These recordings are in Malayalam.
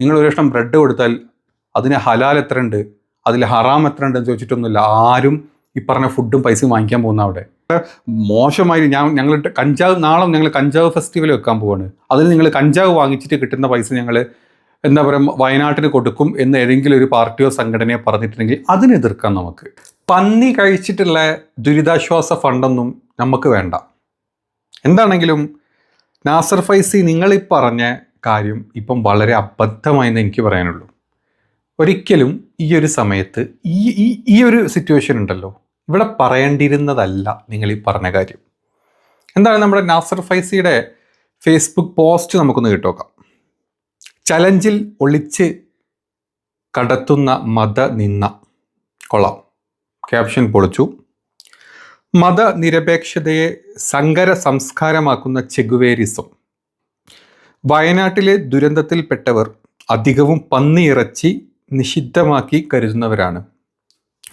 നിങ്ങൾ ഒരു കഷ്ണം ബ്രെഡ് കൊടുത്താൽ അതിന് ഹലാൽ എത്ര ഉണ്ട് അതിൽ ഹറാം എത്ര ഉണ്ട് എന്ന് ചോദിച്ചിട്ടൊന്നുമില്ല. ആരും ഈ പറഞ്ഞ ഫുഡും പൈസയും വാങ്ങിക്കാൻ പോകുന്ന അവിടെ. മോശമായി ഞാൻ ഞങ്ങൾ കഞ്ചാവ് നാളെ ഞങ്ങൾ കഞ്ചാവ് ഫെസ്റ്റിവൽ വെക്കാൻ പോവാണ്. അതിൽ നിങ്ങൾ കഞ്ചാവ് വാങ്ങിച്ചിട്ട് കിട്ടുന്ന പൈസ ഞങ്ങൾ എന്താ പറയുക വയനാട്ടിന് കൊടുക്കും എന്ന് ഏതെങ്കിലും ഒരു പാർട്ടിയോ സംഘടനയോ പറഞ്ഞിട്ടുണ്ടെങ്കിൽ അതിനെതിർക്കാം നമുക്ക്. പന്നി കഴിച്ചിട്ടുള്ള ദുരിതാശ്വാസ ഫണ്ടൊന്നും നമുക്ക് വേണ്ട. എന്താണെങ്കിലും നാസർ ഫൈസി നിങ്ങൾ ഈ പറഞ്ഞ കാര്യം ഇപ്പം വളരെ അബദ്ധമായെന്ന് എനിക്ക് പറയാനുള്ളൂ. ഒരിക്കലും ഈ ഒരു സമയത്ത് ഈ ഈ ഈ ഒരു സിറ്റുവേഷൻ ഉണ്ടല്ലോ. ഇവിടെ പറയേണ്ടിയിരുന്നതല്ല നിങ്ങൾ ഈ പറഞ്ഞ കാര്യം. എന്താണ് നമ്മുടെ നാസർ ഫൈസിയുടെ ഫേസ്ബുക്ക് പോസ്റ്റ് നമുക്കൊന്ന് കേട്ടോക്കാം. ചലഞ്ചിൽ ഒളിച്ച് കടത്തുന്ന മത നിന്ന കൊള്ളാം. ക്യാപ്ഷൻ പൊളിച്ചു. മതനിരപേക്ഷതയെ സങ്കര സംസ്കാരമാക്കുന്ന ചെഗുവേരിസം. വയനാട്ടിലെ ദുരന്തത്തിൽപ്പെട്ടവർ അധികവും പന്നിയിറച്ചി നിഷിദ്ധമാക്കി കരുതുന്നവരാണ്.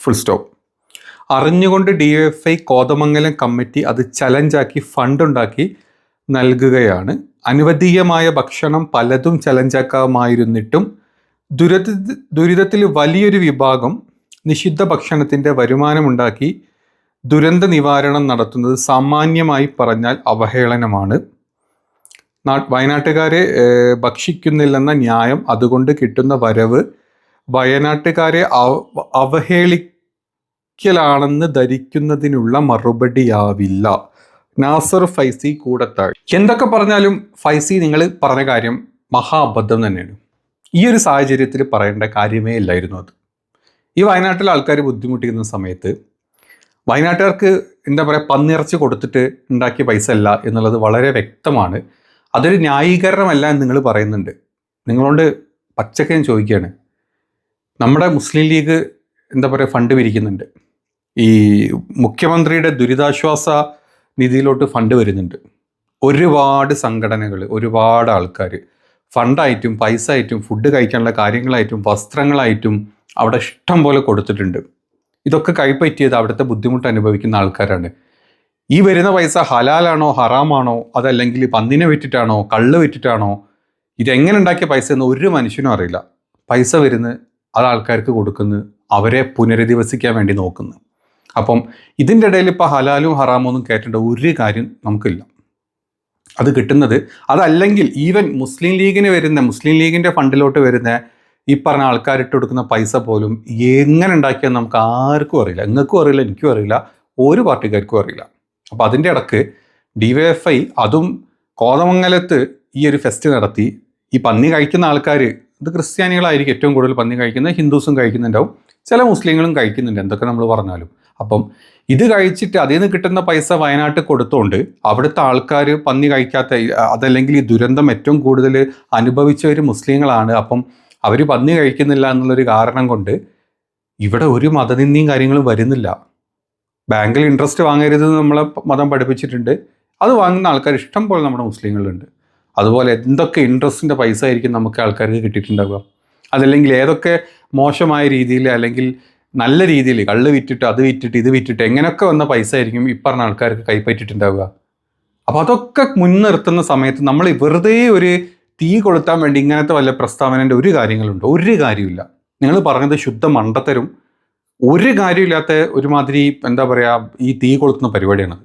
ഫുൾ സ്റ്റോപ്പ് അറിഞ്ഞുകൊണ്ട് D F I Kothamangalam committee അത് ചലഞ്ചാക്കി ഫണ്ടുണ്ടാക്കി നൽകുകയാണ്. അനുവദീയമായ ഭക്ഷണം പലതും ചലഞ്ചാക്കാമായിരുന്നിട്ടും ദുരിത ദുരിതത്തിൽ വലിയൊരു വിഭാഗം നിഷിദ്ധ ഭക്ഷണത്തിന്റെ വരുമാനമുണ്ടാക്കി ദുരന്ത നിവാരണം നടത്തുന്നത് സാമാന്യമായി പറഞ്ഞാൽ അവഹേളനമാണ്. വയനാട്ടുകാരെ ഭക്ഷിക്കുന്നില്ലെന്ന ന്യായം അതുകൊണ്ട് കിട്ടുന്ന വരവ് വയനാട്ടുകാരെ അവ- അവഹേളിക്കലാണെന്ന് ധരിക്കുന്നതിനുള്ള മറുപടിയാവില്ല. നാസർ ഫൈസി കൂടത്താഴ്. എന്തൊക്കെ പറഞ്ഞാലും ഫൈസി നിങ്ങൾ പറഞ്ഞ കാര്യം മഹാബദ്ധം തന്നെയാണ്. ഈ ഒരു സാഹചര്യത്തിൽ പറയേണ്ട കാര്യമേ ഇല്ലായിരുന്നു അത്. ഈ വയനാട്ടിലെ ആൾക്കാർ ബുദ്ധിമുട്ടിക്കുന്ന സമയത്ത് വയനാട്ടുകാർക്ക് എന്താ പറയുക പന്നിറച്ചി കൊടുത്തിട്ട് ഉണ്ടാക്കിയ പൈസ അല്ല എന്നുള്ളത് വളരെ വ്യക്തമാണ്. അതൊരു ന്യായീകരണമല്ല എന്ന് നിങ്ങൾ പറയുന്നുണ്ട്. നിങ്ങളോട് പച്ചക്കൻ ചോദിക്കുകയാണ്. നമ്മുടെ മുസ്ലിം ലീഗ് എന്താ പറയുക ഫണ്ട് പിരിക്കുന്നുണ്ട്. ഈ മുഖ്യമന്ത്രിയുടെ ദുരിതാശ്വാസ നിധിയിലോട്ട് ഫണ്ട് വരുന്നുണ്ട്. ഒരുപാട് സംഘടനകൾ ഒരുപാട് ആൾക്കാർ ഫണ്ടായിട്ടും പൈസ ആയിട്ടും ഫുഡ് കഴിക്കാനുള്ള കാര്യങ്ങളായിട്ടും വസ്ത്രങ്ങളായിട്ടും അവിടെ ഇഷ്ടം പോലെ കൊടുത്തിട്ടുണ്ട്. ഇതൊക്കെ കൈപ്പറ്റിയത് അവിടുത്തെ ബുദ്ധിമുട്ട് അനുഭവിക്കുന്ന ആൾക്കാരാണ്. ഈ വരുന്ന പൈസ ഹലാലാണോ ഹറാമാണോ അതല്ലെങ്കിൽ പന്നിനെ വിറ്റിട്ടാണോ കള്ള് വിറ്റിട്ടാണോ ഇതെങ്ങനെ ഉണ്ടാക്കിയ പൈസ എന്ന് ഒരു മനുഷ്യനും അറിയില്ല. പൈസ വരുന്ന അത് ആൾക്കാർക്ക് കൊടുക്കുന്നു അവരെ പുനരധിവസിക്കാൻ വേണ്ടി നോക്കുന്നു. അപ്പം ഇതിന്റെ ഇടയിൽ ഇപ്പോൾ ഹലാലും ഹറാമും ഒന്നും കയറ്റേണ്ട ഒരു കാര്യം നമുക്കില്ല. അത് കിട്ടുന്നത് അതല്ലെങ്കിൽ ഈവൻ മുസ്ലിം ലീഗിന് വരുന്ന മുസ്ലിം ലീഗിന്റെ ഫണ്ടിലോട്ട് വരുന്ന ഈ പറഞ്ഞ ആൾക്കാരിട്ട് കൊടുക്കുന്ന പൈസ പോലും എങ്ങനെ ഉണ്ടാക്കിയാൽ നമുക്ക് ആർക്കും അറിയില്ല. നിങ്ങൾക്കും അറിയില്ല എനിക്കും അറിയില്ല ഒരു പാർട്ടിക്കാർക്കും അറിയില്ല. അപ്പോൾ അതിന്റെ ഇടയ്ക്ക് ഡിവൈഎഫ്ഐ അതും കോതമംഗലത്ത് ഈ ഒരു ഫെസ്റ്റ് നടത്തി. ഈ പന്നി കഴിക്കുന്ന ആൾക്കാർ ഇത് ക്രിസ്ത്യാനികളായിരിക്കും ഏറ്റവും കൂടുതൽ പന്നി കഴിക്കുന്നത് ഹിന്ദുസും കഴിക്കുന്നുണ്ടാവും ചില മുസ്ലിങ്ങളും കഴിക്കുന്നുണ്ട് എന്തൊക്കെ നമ്മൾ പറഞ്ഞാലും. അപ്പം ഇത് കഴിച്ചിട്ട് അതിൽ നിന്ന് കിട്ടുന്ന പൈസ വയനാട്ടിൽ കൊടുത്തോണ്ട് അവിടുത്തെ ആൾക്കാർ പന്നി കഴിക്കാത്ത അതല്ലെങ്കിൽ ഈ ദുരന്തം ഏറ്റവും കൂടുതൽ അനുഭവിച്ചവർ മുസ്ലിങ്ങളാണ്. അപ്പം അവർ പന്നി കഴിക്കുന്നില്ല എന്നുള്ളൊരു കാരണം കൊണ്ട് ഇവിടെ ഒരു മതനിന്ദിയും കാര്യങ്ങളും വരുന്നില്ല. ബാങ്കിൽ ഇൻട്രസ്റ്റ് വാങ്ങരുത് നമ്മളെ മതം പഠിപ്പിച്ചിട്ടുണ്ട്. അത് വാങ്ങുന്ന ആൾക്കാർ ഇഷ്ടം പോലെ നമ്മുടെ മുസ്ലിങ്ങളുണ്ട്. അതുപോലെ എന്തൊക്കെ ഇൻട്രസ്റ്റിന്റെ പൈസ ആയിരിക്കും നമുക്ക് ആൾക്കാർക്ക് കിട്ടിയിട്ടുണ്ടാവുക. അതല്ലെങ്കിൽ ഏതൊക്കെ മോശമായ രീതിയിൽ അല്ലെങ്കിൽ നല്ല രീതിയിൽ കള്ള് വിറ്റിട്ട് അത് വിറ്റിട്ട് ഇത് വിറ്റിട്ട് എങ്ങനെയൊക്കെ വന്ന പൈസ ആയിരിക്കും ഈ പറഞ്ഞ ആൾക്കാർക്ക് കൈപ്പറ്റിയിട്ടുണ്ടാവുക. അപ്പോൾ അതൊക്കെ മുൻനിർത്തുന്ന സമയത്ത് നമ്മൾ വെറുതെ ഒരു തീ കൊളുത്താൻ വേണ്ടി ഇങ്ങനത്തെ വല്ല പ്രസ്താവനേന്റെ ഒരു കാര്യങ്ങളുണ്ട്. ഒരു കാര്യമില്ല നിങ്ങൾ പറഞ്ഞത് ശുദ്ധ മണ്ടത്തരും ഒരു കാര്യമില്ലാത്ത ഒരുമാതിരി എന്താ പറയുക ഈ തീ കൊളുത്തുന്ന പരിപാടിയാണത്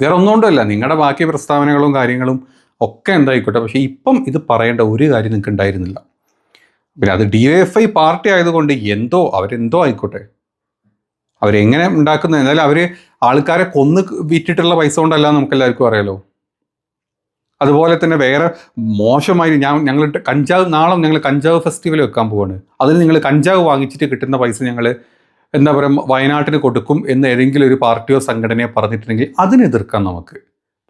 വേറെ ഒന്നുകൊണ്ടല്ല നിങ്ങളുടെ ബാക്കി പ്രസ്താവനകളും കാര്യങ്ങളും ഒക്കെ എന്തായിക്കോട്ടെ പക്ഷേ ഇപ്പം ഇത് പറയേണ്ട ഒരു കാര്യം നിങ്ങൾക്ക് ഉണ്ടായിരുന്നില്ല പിന്നെ അത് ഡി എഫ് ഐ പാർട്ടി ആയതുകൊണ്ട് എന്തോ അവരെന്തോ ആയിക്കോട്ടെ. അവരെങ്ങനെ ഉണ്ടാക്കുന്നത് എന്നാലും അവർ ആൾക്കാരെ കൊന്ന് വിറ്റിട്ടുള്ള പൈസ കൊണ്ടല്ല നമുക്കെല്ലാവർക്കും അറിയാലോ. അതുപോലെ തന്നെ വേറെ മോശമായി ഞാൻ ഞങ്ങൾ കഞ്ചാവ് നാളെ ഞങ്ങൾ കഞ്ചാവ് ഫെസ്റ്റിവൽ വെക്കാൻ പോവാണ്. അതിന് നിങ്ങൾ കഞ്ചാവ് വാങ്ങിച്ചിട്ട് കിട്ടുന്ന പൈസ ഞങ്ങൾ എന്താ പറയുക വയനാട്ടിന് കൊടുക്കും എന്ന് ഏതെങ്കിലും ഒരു പാർട്ടിയോ സംഘടനയോ പറഞ്ഞിട്ടുണ്ടെങ്കിൽ അതിനെതിർക്കാം നമുക്ക്.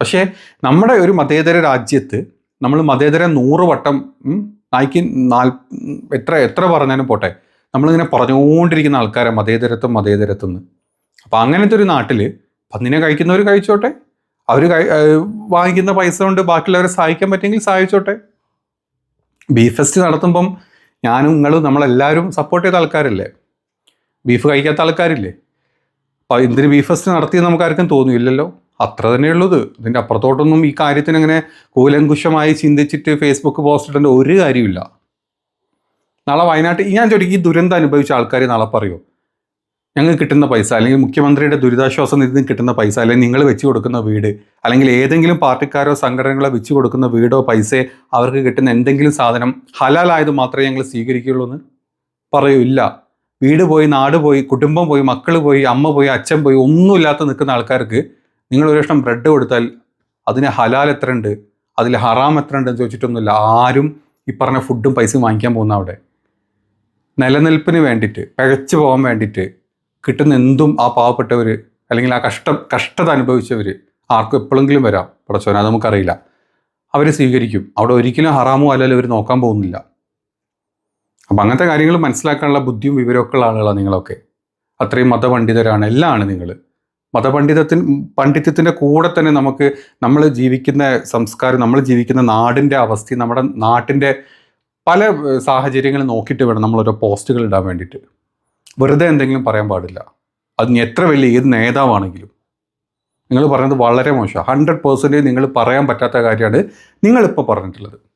പക്ഷേ നമ്മുടെ ഒരു മതേതര രാജ്യത്ത് നമ്മൾ മതേതര നൂറ് വട്ടം നായിക്ക് നാൽ എത്ര എത്ര പറഞ്ഞാലും പോട്ടെ നമ്മളിങ്ങനെ പറഞ്ഞുകൊണ്ടിരിക്കുന്ന ആൾക്കാരെ മതേതരത്വം മതേതരത്വം എന്ന്. അപ്പം അങ്ങനത്തെ ഒരു നാട്ടിൽ പന്നിനെ കഴിക്കുന്നവർ കഴിച്ചോട്ടെ അവർ വാങ്ങിക്കുന്ന പൈസ കൊണ്ട് ബാക്കിയുള്ളവരെ സഹായിക്കാൻ പറ്റുമെങ്കിൽ സഹായിച്ചോട്ടെ. ബീഫ് ഫെസ്റ്റ് നടത്തുമ്പം ഞാനും നിങ്ങളും നമ്മളെല്ലാവരും സപ്പോർട്ട് ചെയ്ത ആൾക്കാരല്ലേ? ബീഫ് കഴിക്കാത്ത ആൾക്കാരില്ലേ? അപ്പോൾ എന്തിന് ബീഫ് ഫെസ്റ്റ് നടത്തിയെന്ന് നമുക്ക് ആർക്കും തോന്നിയില്ലല്ലോ? അത്ര തന്നെ ഉള്ളത്. ഇതിന്റെ അപ്പുറത്തോട്ടൊന്നും ഈ കാര്യത്തിന് അങ്ങനെ കൂലങ്കുശമായി ചിന്തിച്ചിട്ട് ഫേസ്ബുക്ക് പോസ്റ്റ് ഇടേണ്ട ഒരു കാര്യമില്ല നാളെ വയനാട്ടിൽ ഞാൻ ചോദിക്കും ഈ ദുരന്തം അനുഭവിച്ച ആൾക്കാർ നാളെ പറയോ? ഞങ്ങൾക്ക് കിട്ടുന്ന പൈസ അല്ലെങ്കിൽ മുഖ്യമന്ത്രിയുടെ ദുരിതാശ്വാസ നിധി കിട്ടുന്ന പൈസ അല്ലെങ്കിൽ നിങ്ങൾ വെച്ച് കൊടുക്കുന്ന വീട് അല്ലെങ്കിൽ ഏതെങ്കിലും പാർട്ടിക്കാരോ സംഘടനകളോ വെച്ച് കൊടുക്കുന്ന വീടോ പൈസയോ അവർക്ക് കിട്ടുന്ന എന്തെങ്കിലും സാധനം ഹലാലായത് മാത്രമേ ഞങ്ങൾ സ്വീകരിക്കുകയുള്ളൂ എന്ന് പറയൂ ഇല്ല വീട് പോയി നാട് പോയി കുടുംബം പോയി മക്കൾ പോയി അമ്മ പോയി അച്ഛൻ പോയി ഒന്നുമില്ലാത്ത നിൽക്കുന്ന ആൾക്കാർക്ക് നിങ്ങൾ ഒരു ഇഷ്ടം ബ്രെഡ് കൊടുത്താൽ അതിന് ഹലാൽ എത്ര ഉണ്ട് അതിൽ ഹറാം എത്ര ഉണ്ട് എന്ന് ചോദിച്ചിട്ടൊന്നുമില്ല. ആരും ഈ പറഞ്ഞ ഫുഡും പൈസയും വാങ്ങിക്കാൻ പോകുന്ന അവിടെ. നിലനിൽപ്പിന് വേണ്ടിയിട്ട് പിഴച്ചു പോകാൻ വേണ്ടിയിട്ട് കിട്ടുന്ന എന്തും ആ പാവപ്പെട്ടവർ അല്ലെങ്കിൽ ആ കഷ്ടം കഷ്ടത അനുഭവിച്ചവർ ആർക്കും എപ്പോഴെങ്കിലും വരാം. പടച്ചോന അത് നമുക്കറിയില്ല. അവർ സ്വീകരിക്കും. അവിടെ ഒരിക്കലും ഹറാമോ അല്ലല്ലോ അവർ നോക്കാൻ പോകുന്നില്ല. അപ്പം അങ്ങനത്തെ കാര്യങ്ങൾ മനസ്സിലാക്കാനുള്ള ബുദ്ധിയും വിവരമൊക്കെ ഉള്ള ആളുകളാണ് നിങ്ങളൊക്കെ. അത്രയും മതപണ്ഡിതരാണ് എല്ലാമാണ് നിങ്ങൾ മതപണ്ഡിതത്തിന് പണ്ഡിത്യത്തിന്റെ കൂടെ തന്നെ നമുക്ക് നമ്മൾ ജീവിക്കുന്ന സംസ്കാരം നമ്മൾ ജീവിക്കുന്ന നാടിന്റെ അവസ്ഥ നമ്മുടെ നാട്ടിന്റെ പല സാഹചര്യങ്ങൾ നോക്കിയിട്ട് വേണം നമ്മളോരോ പോസ്റ്റുകൾ ഇടാൻ വേണ്ടിയിട്ട്. വെറുതെ എന്തെങ്കിലും പറയാൻ പാടില്ല. അത് എത്ര വലിയ ഏത് നേതാവാണെങ്കിലും. നിങ്ങൾ പറയുന്നത് വളരെ മോശമാണ്. ഹൺഡ്രഡ് പേഴ്സന്റേജ് നിങ്ങൾ പറയാൻ പറ്റാത്ത കാര്യമാണ് നിങ്ങളിപ്പോൾ പറഞ്ഞിട്ടുള്ളത്.